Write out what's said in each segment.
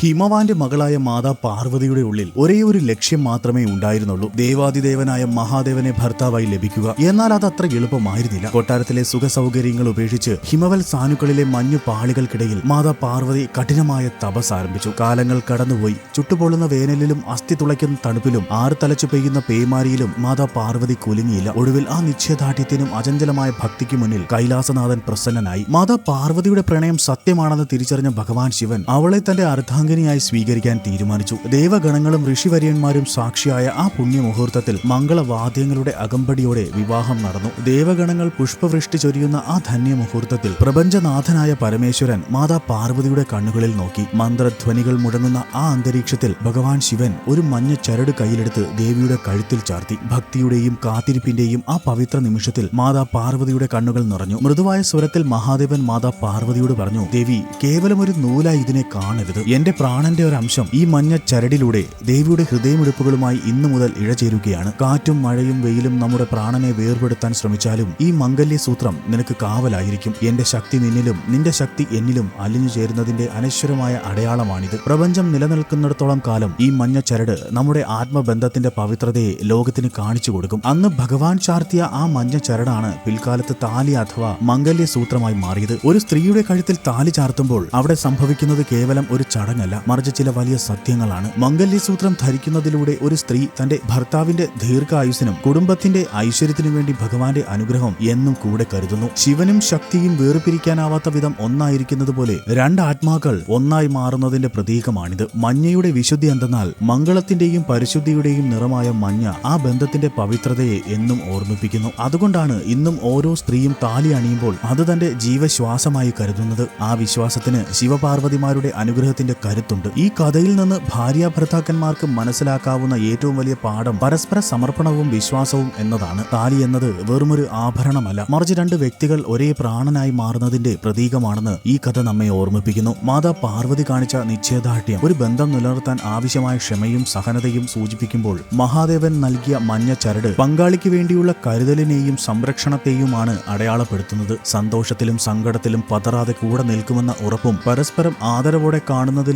ഹിമവാന്റെ മകളായ മാതാ പാർവതിയുടെ ഉള്ളിൽ ഒരേ ഒരു ലക്ഷ്യം മാത്രമേ ഉണ്ടായിരുന്നുള്ളൂ. ദേവാദിദേവനായ മഹാദേവനെ ഭർത്താവായി ലഭിക്കുക. എന്നാൽ അത് അത്ര എളുപ്പമായിരുന്നില്ല. കൊട്ടാരത്തിലെ സുഖ സൗകര്യങ്ങൾ ഉപേക്ഷിച്ച് ഹിമവൽ സാനുക്കളിലെ മഞ്ഞു പാളികൾക്കിടയിൽ മാതാ പാർവതി കഠിനമായ തപസ് ആരംഭിച്ചു. കാലങ്ങൾ കടന്നുപോയി. ചുട്ടുപൊള്ളുന്ന വേനലിലും അസ്ഥി തുളയ്ക്കുന്ന തണുപ്പിലും ആറ് തലച്ചു പെയ്യുന്ന പേമാരിയിലും മാതാ പാർവതി കുലുങ്ങിയില്ല. ഒടുവിൽ ആ നിശ്ചയദാർഢ്യത്തിനും അചഞ്ചലമായ ഭക്തിക്ക് മുന്നിൽ കൈലാസനാഥൻ പ്രസന്നനായി. മാതാ പാർവതിയുടെ പ്രണയം സത്യമാണെന്ന് തിരിച്ചറിഞ്ഞ ഭഗവാൻ ശിവൻ അവളെ തന്റെ അർദ്ധാംഗിനിയായി സ്വീകരിക്കാൻ തീരുമാനിച്ചു. ദേവഗണങ്ങളും ഋഷിവര്യന്മാരും സാക്ഷിയായ ആ പുണ്യമുഹൂർത്തത്തിൽ മംഗളവാദ്യങ്ങളുടെ അകമ്പടിയോടെ വിവാഹം നടന്നു. ദേവഗണങ്ങൾ പുഷ്പവൃഷ്ടി ചൊരിയുന്ന ആ ധന്യമുഹൂർത്തത്തിൽ പ്രപഞ്ചനാഥനായ പരമേശ്വരൻ മാതാ പാർവതിയുടെ കണ്ണുകളിൽ നോക്കി. മന്ത്രധ്വനികൾ മുഴങ്ങുന്ന ആ അന്തരീക്ഷത്തിൽ ഭഗവാൻ ശിവൻ ഒരു മഞ്ഞ ചരട് കയ്യിലെടുത്ത് ദേവിയുടെ കഴുത്തിൽ ചാർത്തി. ഭക്തിയുടെയും കാത്തിരിപ്പിന്റെയും ആ പവിത്ര നിമിഷത്തിൽ മാതാ പാർവതിയുടെ കണ്ണുകൾ നിറഞ്ഞു. മൃദുവായ സ്വരത്തിൽ മഹാദേവൻ മാതാ പാർവതിയോട് പറഞ്ഞു ദേവി കേവലം ഒരു നൂലായി ഇതിനെ കാണരുത്. എന്റെ പ്രാണന്റെ ഒരു അംശം ഈ മഞ്ഞ ചരടിലൂടെ ദേവിയുടെ ഹൃദയമെടുപ്പുകളുമായി ഇന്നു മുതൽ ഇഴചേരുകയാണ്. കാറ്റും മഴയും വെയിലും നമ്മുടെ പ്രാണനെ വേർപെടുത്താൻ ശ്രമിച്ചാലും ഈ മംഗല്യ സൂത്രം നിനക്ക് കാവലായിരിക്കും. എന്റെ ശക്തി നിന്നിലും നിന്റെ ശക്തി എന്നിലും അലിഞ്ഞു ചേരുന്നതിന്റെ അനശ്വരമായ അടയാളമാണിത്. പ്രപഞ്ചം നിലനിൽക്കുന്നിടത്തോളം കാലം ഈ മഞ്ഞ ചരട് നമ്മുടെ ആത്മബന്ധത്തിന്റെ പവിത്രതയെ ലോകത്തിന് കാണിച്ചു കൊടുക്കും. അന്ന് ഭഗവാൻ ചാർത്തിയ ആ മഞ്ഞ ചരടാണ് പിൽക്കാലത്ത് താലി അഥവാ മംഗല്യ സൂത്രമായി മാറിയത്. ഒരു സ്ത്രീയുടെ കഴുത്തിൽ താലി ചാർത്തുമ്പോൾ അവിടെ സംഭവിക്കുന്നത് കേവലം ഒരു ചടങ്ങല്ല മറിച്ച് ചില വലിയ സത്യങ്ങളാണ്. മംഗല്യസൂത്രം ധരിക്കുന്നതിലൂടെ ഒരു സ്ത്രീ തന്റെ ഭർത്താവിന്റെ ദീർഘായുസിനും കുടുംബത്തിന്റെ ഐശ്വര്യത്തിനു വേണ്ടി ഭഗവാന്റെ അനുഗ്രഹം എന്നും കൂടെ കരുതുന്നു. ശിവനും ശക്തിയും വേർപിരിക്കാനാവാത്ത വിധം ഒന്നായിരിക്കുന്നത് പോലെ രണ്ട് ആത്മാക്കൾ ഒന്നായി മാറുന്നതിന്റെ പ്രതീകമാണിത്. മഞ്ഞയുടെ വിശുദ്ധി എന്തെന്നാൽ മംഗളത്തിന്റെയും പരിശുദ്ധിയുടെയും നിറമായ മഞ്ഞ ആ ബന്ധത്തിന്റെ പവിത്രതയെ എന്നും ഓർമ്മിപ്പിക്കുന്നു. അതുകൊണ്ടാണ് ഇന്നും ഓരോ സ്ത്രീയും താലി അണിയുമ്പോൾ അത് തന്റെ ജീവശ്വാസമായി കരുതുന്നത്. ആ വിശ്വാസത്തിന് ശിവപാർവതിമാരുടെ അനുഗ്രഹത്തിന്റെ കരുത്തുണ്ട്. ഈ കഥയിൽ നിന്ന് ഭാര്യ ഭർത്താക്കന്മാർക്ക് മനസ്സിലാക്കാവുന്ന ഏറ്റവും വലിയ പാഠം പരസ്പര സമർപ്പണവും വിശ്വാസവും എന്നതാണ്. താലി എന്നത് വെറുമൊരു ആഭരണമല്ല. മറിച്ച് രണ്ട് വ്യക്തികൾ ഒരേ പ്രാണനായി മാറുന്നതിന്റെ പ്രതീകമാണെന്ന് ഈ കഥ നമ്മെ ഓർമ്മിപ്പിക്കുന്നു. മാതാ പാർവതി കാണിച്ച നിശ്ചയദാർഢ്യം. ഒരു ബന്ധം നിലനിർത്താൻ ആവശ്യമായ ക്ഷമയും സഹനതയും സൂചിപ്പിക്കുമ്പോൾ മഹാദേവൻ നൽകിയ മഞ്ഞ ചരട് പങ്കാളിക്ക് വേണ്ടിയുള്ള കരുതലിനെയും സംരക്ഷണത്തെയുമാണ് അടയാളപ്പെടുത്തുന്നത്. സന്തോഷത്തിലും സങ്കടത്തിലും പതറാതെ കൂടെ നിൽക്കുമെന്ന ഉറപ്പും പരസ്പരം ആദരവോടെ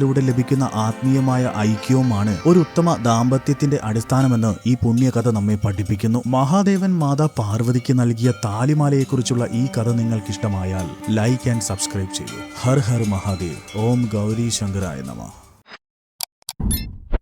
കാണുന്നതിലൂടെ ലഭിക്കുന്ന ആത്മീയമായ ഐക്യവുമാണ് ഒരു ഉത്തമ ദാമ്പത്യത്തിന്റെ അടിസ്ഥാനമെന്ന് ഈ പുണ്യകഥ നമ്മെ പഠിപ്പിക്കുന്നു. മഹാദേവൻ മാതാ പാർവതിക്ക് നൽകിയ താലിമാലയെക്കുറിച്ചുള്ള ഈ കഥ നിങ്ങൾക്ക് ഇഷ്ടമായാൽ ലൈക്ക് ആൻഡ് സബ്സ്ക്രൈബ് ചെയ്യൂ. ഹർ ഹർ മഹാദേവ്. ഓം ഗൗരി ശങ്കരായ നമ.